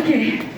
Ok.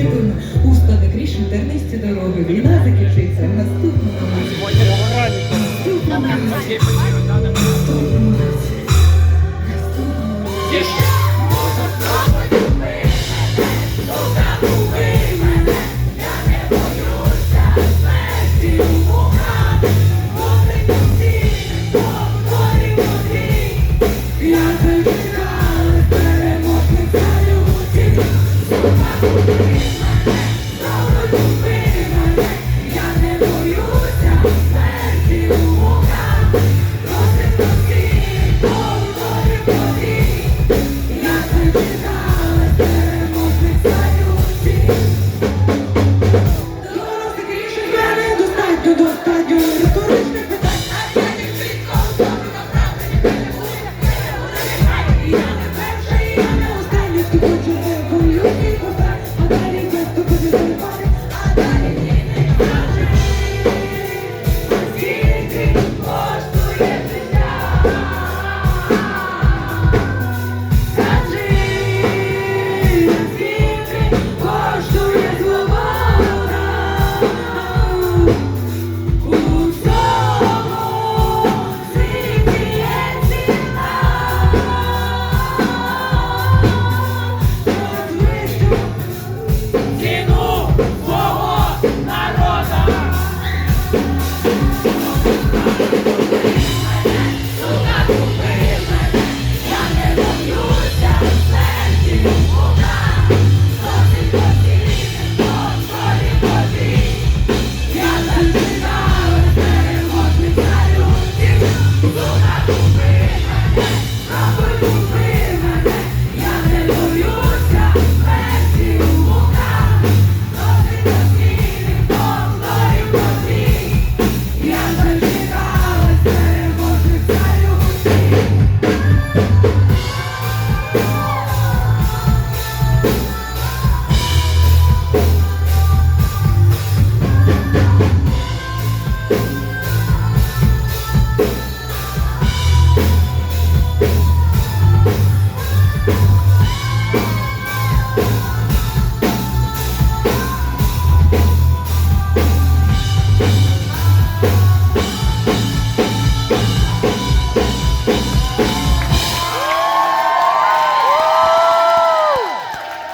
Світлина, уставник рішень тернисті дороги. Війна закінчиться в наступному наступному наступному. Yeah.